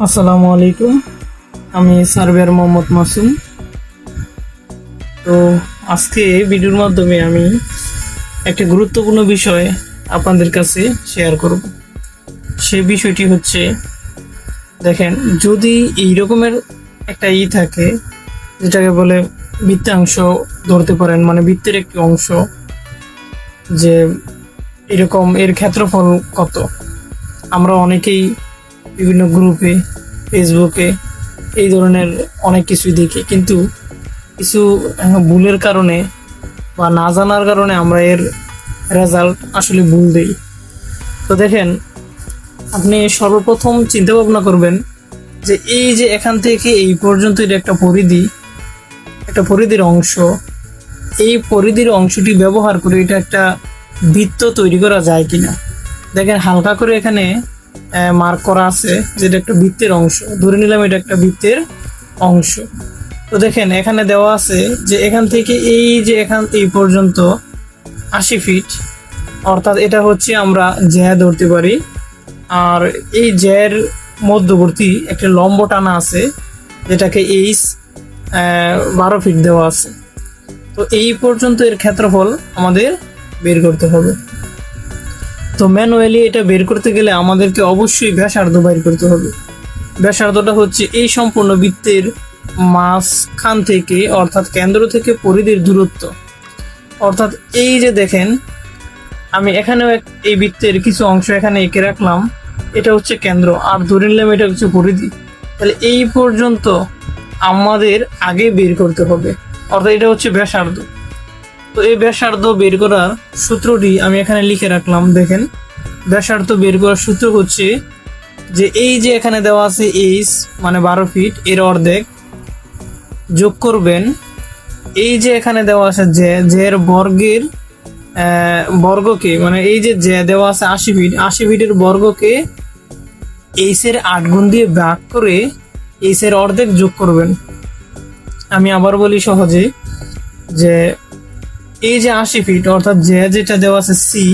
আসসালামু আলাইকুম। আমি সার্ভেয়ার মোহাম্মদ মাসুম। তো আজকে ভিডিওর মাধ্যমে আমি একটা গুরুত্বপূর্ণ বিষয় আপনাদের কাছে শেয়ার করব। সে বিষয়টি হচ্ছে, দেখেন, যদি এই রকমের একটা ই থাকে, যেটাকে বলে বৃত্তাংশ ধরতে পারেন মানে বৃত্তের একটি অংশ, যে এরকম এর ক্ষেত্রফল কত? আমরা অনেকেই বিভিন্ন গ্রুপে ফেসবুকে এই ধরনের অনেক কিছুই দেখি। কিন্তু কিছু ভুলের কারণে বা না জানার কারণে আমরা এর রেজাল্ট আসলে ভুল দিই। তো দেখেন, আপনি সর্বপ্রথম চিন্তা ভাবনা করবেন যে এই যে এখান থেকে এই পর্যন্ত এটা একটা পরিধি, একটা পরিধির অংশ, এই পরিধির অংশটি ব্যবহার করে এটা একটা বৃত্ত তৈরি করা যায় কিনা। দেখেন, হালকা করে এখানে মার্ক করা আছে, যেটা একটা বৃত্তের অংশ। ধরে নিলাম এটা একটা বৃত্তের অংশ। তো দেখেন, এখানে দেওয়া আছে যে এখান থেকে এই যে এখান এই পর্যন্ত আশি ফিট অর্থাৎ এটা হচ্ছে আমরা জ্যা ধরতে পারি। আর এই জ্যার মধ্যবর্তী একটা লম্ব টানা আছে, যেটাকে এইচ বারো ফিট দেওয়া আছে। তো এই পর্যন্ত এর ক্ষেত্রফল আমাদের বের করতে হবে। তো ম্যানুয়ালি এটা বের করতে গেলে আমাদেরকে অবশ্যই ব্যাসার্ধ বের করতে হবে। ব্যাসার্ধটা হচ্ছে এই সম্পূর্ণ বৃত্তের মাঝখান থেকে, অর্থাৎ কেন্দ্র থেকে পরিধির দূরত্ব। অর্থাৎ এই যে দেখেন, আমি এখানেও এই বৃত্তের কিছু অংশ এখানে এঁকে রাখলাম। এটা হচ্ছে কেন্দ্র, আর ধরে নিলাম এটা হচ্ছে পরিধি। তাহলে এই পর্যন্ত আমাদের আগে বের করতে হবে। অর্থাৎ এটা হচ্ছে ব্যাসার্ধ। তো এই ব্যাসার্ধ বের করার সূত্রটি আমি এখানে লিখে রাখলাম, দেখেন। ব্যাসার্ধ বের করার সূত্র হচ্ছে যে এই যে এখানে দেওয়া আছে এইচ মানে বারো ফিট এর অর্ধেক যোগ করবেন। এই যে এখানে দেওয়া আছে যে জের বর্গের বর্গকে মানে এই যে যে দেওয়া আছে আশি ফিট আশি ফিটের বর্গকে এইচের আট গুণ দিয়ে ভাগ করে এইচের অর্ধেক যোগ করবেন। আমি আবার বলি সহজে যে এই যে আশি ফিট অর্থাৎ যে যেটা দেওয়া আছে সি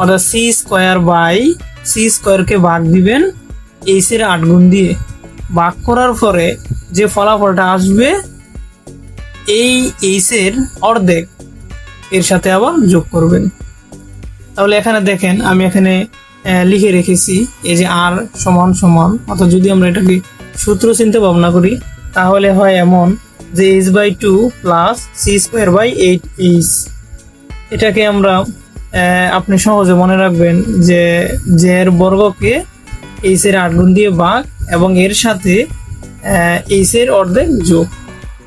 অর্থাৎ সি স্কোয়ার বাই সি স্কোয়ারকে ভাগ দিবেন এইচ এর আট গুণ দিয়ে। ভাগ করার পরে যে ফলাফলটা আসবে, এই এইসের অর্ধেক এর সাথে আবার যোগ করবেন। তাহলে এখানে দেখেন, আমি এখানে লিখে রেখেছি, এই যে আর সমান সমান, অর্থাৎ যদি আমরা এটাকে সূত্র চিন্তা ভাবনা করি তাহলে হয় এমন যে H by two plus C square by eight H এটাকে আমরা আপনি সহজে মনে রাখবেন যে যে এর বর্গকে এইচ এর আট গুণ দিয়ে ভাগ এবং এর সাথে এইচ এর অর্ধেক যোগ।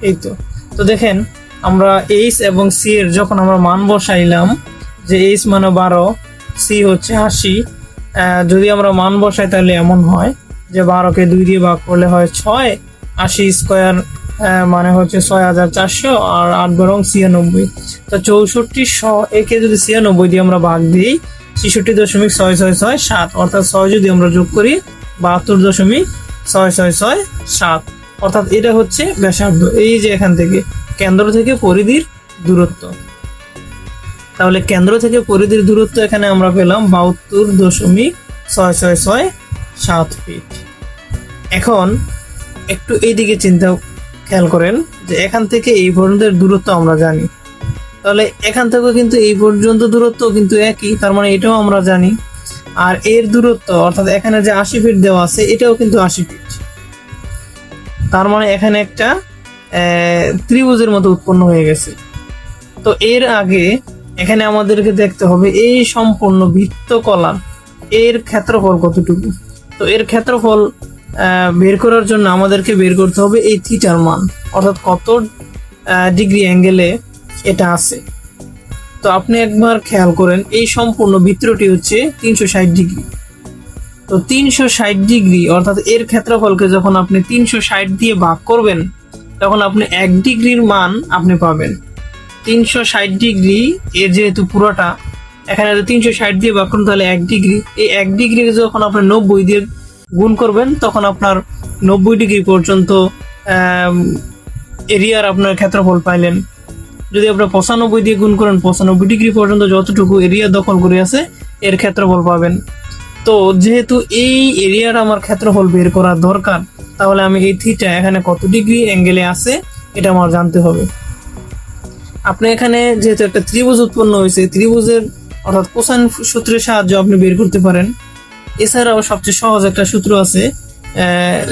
এই তো। তো দেখেন, আমরা এইচ এবং সি এর যখন আমরা মান বসাইলাম, যে এইচ মানে বারো সি হচ্ছে আশি যদি আমরা মান বসাই তাহলে এমন হয় যে বারোকে দুই দিয়ে ভাগ করলে হয় ছয় আশি স্কোয়ার মানে হচ্ছে ছয় হাজার চারশো আর আট বরং ছিয়ানব্বই। তো চৌষট্টি শ, একে যদি ছিয়ানব্বই দিয়ে আমরা ভাগ দিই, ছেষট্টি দশমিক ছয় ছয় ছয় সাত, অর্থাৎ ছয় যদি আমরা যোগ করি, বাহাত্তর দশমিক ছয় ছয় ছয় সাত। অর্থাৎ এটা হচ্ছে ব্যাসার্ধ। এই যে এখান থেকে, কেন্দ্র থেকে পরিধির দূরত্ব। তাহলে কেন্দ্র থেকে পরিধির দূরত্ব এখানে আমরা পেলাম বাহাত্তর দশমিক ছয় ছয় ছয় সাত ফিট। এখন একটু এইদিকে চিন্তা খেয়াল করেন যে এখান থেকে এই পর্যন্তের দূরত্ব আমরা জানি। তাহলে এখান থেকে কিন্তু এই পর্যন্ত দূরত্ব কিন্তু একই, তার মানে এটাও আমরা জানি। আর এর দূরত্ব, অর্থাৎ এখানে যে আশি ফিট দেওয়া আছে, এটাও কিন্তু আশি ফিট তার মানে এখানে একটা ত্রিভুজের মতো উৎপন্ন হয়ে গেছে। তো এর আগে এখানে আমাদেরকে দেখতে হবে এই সম্পূর্ণ বৃত্তকলা এর ক্ষেত্রফল কতটুকু? তো এর ক্ষেত্রফল বের করার জন্য আমাদেরকে বের করতে হবে এই থিটার মান। অর্থাৎ কত ডিগ্রি অ্যাঙ্গেলে এটা আছে। তো আপনি একবার খেয়াল করেন, এই সম্পূর্ণ বৃত্তটি হচ্ছে তিনশো ষাট ডিগ্রি তো তিনশো ষাট ডিগ্রি অর্থাৎ এর ক্ষেত্রফলকে যখন আপনি তিনশো ষাট দিয়ে ভাগ করবেন, তখন আপনি এক ডিগ্রির মান আপনি পাবেন। তিনশো ষাট ডিগ্রি এর যেহেতু পুরোটা, এখানে তিনশো ষাট দিয়ে ভাগ করুন, তাহলে এক ডিগ্রি এই এক ডিগ্রি যখন আপনি নব্বই দিয়ে গুণ করবেন, তখন আপনার নব্বই ডিগ্রি পর্যন্ত এরিয়ার আপনার ক্ষেত্রফল পাইলেন। যদি আপনার পঁচানব্বই দিয়ে গুণ করেন, পঁচানব্বই ডিগ্রি পর্যন্ত যতটুকু এরিয়া দখল করে আছে, এর ক্ষেত্রফল পাবেন। তো যেহেতু এই এরিয়ার আমার ক্ষেত্রফল বের করা দরকার, তাহলে আমি এই থিটা এখানে কত ডিগ্রি অ্যাঙ্গেলে আছে, এটা আমার জানতে হবে। আপনি এখানে যেহেতু একটা ত্রিভুজ উৎপন্ন হয়েছে, ত্রিভুজের অর্থাৎ কোসাইন সূত্রের সাহায্য আপনি বের করতে পারেন। এছাড়াও সবচেয়ে সহজ একটা সূত্র আছে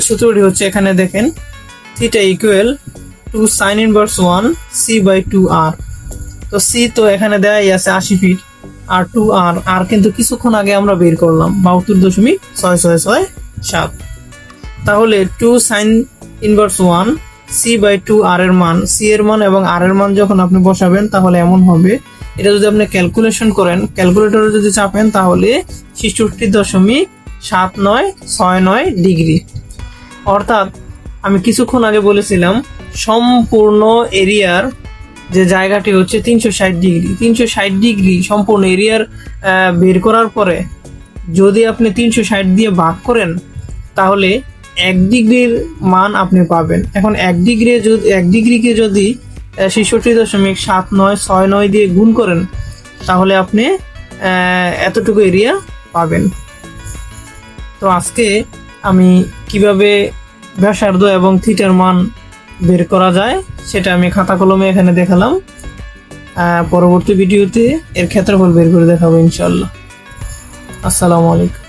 সূত্রটি হচ্ছে এখানে দেখেন theta equal to sine inverse one C by two R তো সি তো এখানে দেয়াই আছে আশি ফিট আর টু আর আর কিন্তু কিছুক্ষণ আগে আমরা বের করলাম, বাহাত্তর দশমিক ছয় ছয় ছয় সাত। তাহলে two sine inverse one C by two R এর মান সি এর মান এবং আর এর মান যখন আপনি বসাবেন, তাহলে এমন হবে এটা যদি আপনি ক্যালকুলেশন করেন ক্যালকুলেটরে যদি চাপেন, তাহলে ছেষট্টি দশমিক সাত নয়, ছয় নয় ডিগ্রি। অর্থাৎ আমি কিছুক্ষণ আগে বলেছিলাম, সম্পূর্ণ এরিয়ার যে জায়গাটি হচ্ছে তিনশো ষাট ডিগ্রি। তিনশো ষাট ডিগ্রি সম্পূর্ণ এরিয়ার বের করার পরে যদি আপনি তিনশো ষাট দিয়ে ভাগ করেন, তাহলে এক ডিগ্রির মান আপনি পাবেন। এখন এক ডিগ্রি যদি, এক ডিগ্রিকে যদি ছেষট্টি দশমিক সাত নয়, ছয় নয় দিয়ে গুণ করেন, তাহলে আপনি এতটুকু এরিয়া পাবেন। তো আজকে আমি কীভাবে ব্যাসার্ধ এবং থিটার মান বের করা যায়, সেটা আমি খাতা কলমে এখানে দেখালাম। পরবর্তী ভিডিওতে এর ক্ষেত্রফল বের করে দেখাবো ইনশাল্লাহ আসসালামু আলাইকুম।